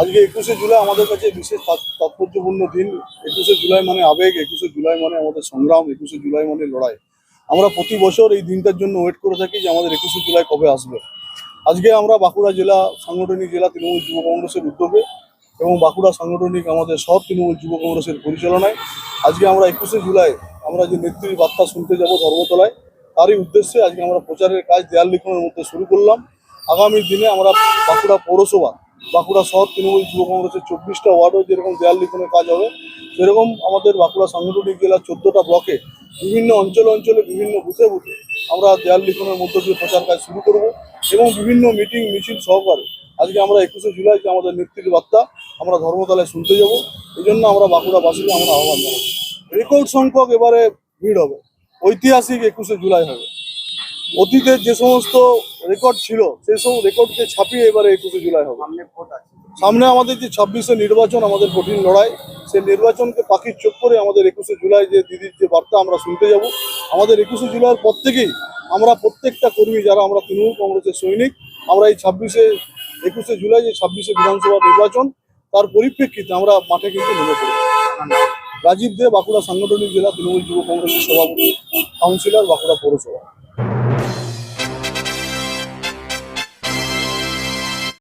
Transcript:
আজকে একুশে জুলাই আমাদের কাছে বিশেষ তাৎপর্যপূর্ণ দিন। একুশে জুলাই মানে আবেগ, একুশে জুলাই মানে আমাদের সংগ্রাম, একুশে জুলাই মানে লড়াই। আমরা প্রতি বছর এই দিনটার জন্য ওয়েট করে থাকি যে আমাদের একুশে জুলাই কবে আসবে। আজকে আমরা বাঁকুড়া জেলা সাংগঠনিক জেলা তৃণমূল যুব কংগ্রেসের উদ্যোগে এবং বাঁকুড়া সাংগঠনিক আমাদের সব তৃণমূল যুব কংগ্রেসের পরিচালনায় আজকে আমরা একুশে জুলাই আমরা যে নেত্রীর বার্তা শুনতে যাব ধর্মতলায়, তারই উদ্দেশ্যে আজকে আমরা প্রচারের কাজ দেয়াল লিখনের মধ্যে শুরু করলাম। আগামী দিনে আমরা বাঁকুড়া পৌরসভা বাঁকুড়া শহর, তৃণমূল যুব কংগ্রেসের চব্বিশটা ওয়ার্ডেও যেরকম দেয়াল লিখনের কাজ হবে, সেরকম আমাদের বাঁকুড়া সাংগঠনিক জেলার চোদ্দোটা ব্লকে বিভিন্ন অঞ্চলে অঞ্চলে বিভিন্ন বুথে বুথে আমরা দেয়াল লিখনের মধ্য দিয়ে প্রচার কাজ শুরু করব এবং বিভিন্ন মিটিং, মিছিল সহকারে। আজকে আমরা একুশে জুলাই যে আমাদের নেত্রীর বার্তা, আমরা ধর্মতলায় শুনতে যাব। এই জন্য আমরা বাঁকুড়াবাসীকে আমরা আহ্বান জানাব রেকর্ড সংখ্যক এবারে ভিড় হবে। ঐতিহাসিক একুশে জুলাই হবে। অতীতের যে সমস্ত রেকর্ড ছিল সেই সব রেকর্ডকে ছাপিয়ে এবারে একুশে জুলাই হবে। সামনে আমাদের যে ছাব্বিশে নির্বাচন আমাদের কঠিন লড়াই সেই নির্বাচনকে পাখির চোখ করে আমাদের একুশে জুলাই যে দিদির যে বার্তা আমরা শুনতে যাব। আমাদের একুশে জুলাইয়ের পর থেকেই আমরা প্রত্যেকটা কর্মী যারা আমরা তৃণমূল কংগ্রেসের সৈনিক আমরা এই ছাব্বিশে একুশে জুলাই যে ছাব্বিশে বিধানসভা নির্বাচন তার পরিপ্রেক্ষিতে আমরা মাঠে কিন্তু নেমে পড়ব। রাজীব দে বাঁকুড়া সাংগঠনিক জেলা তৃণমূল যুব কংগ্রেসের সভাপতি কাউন্সিলর বাঁকুড়া পৌরসভা। Yeah.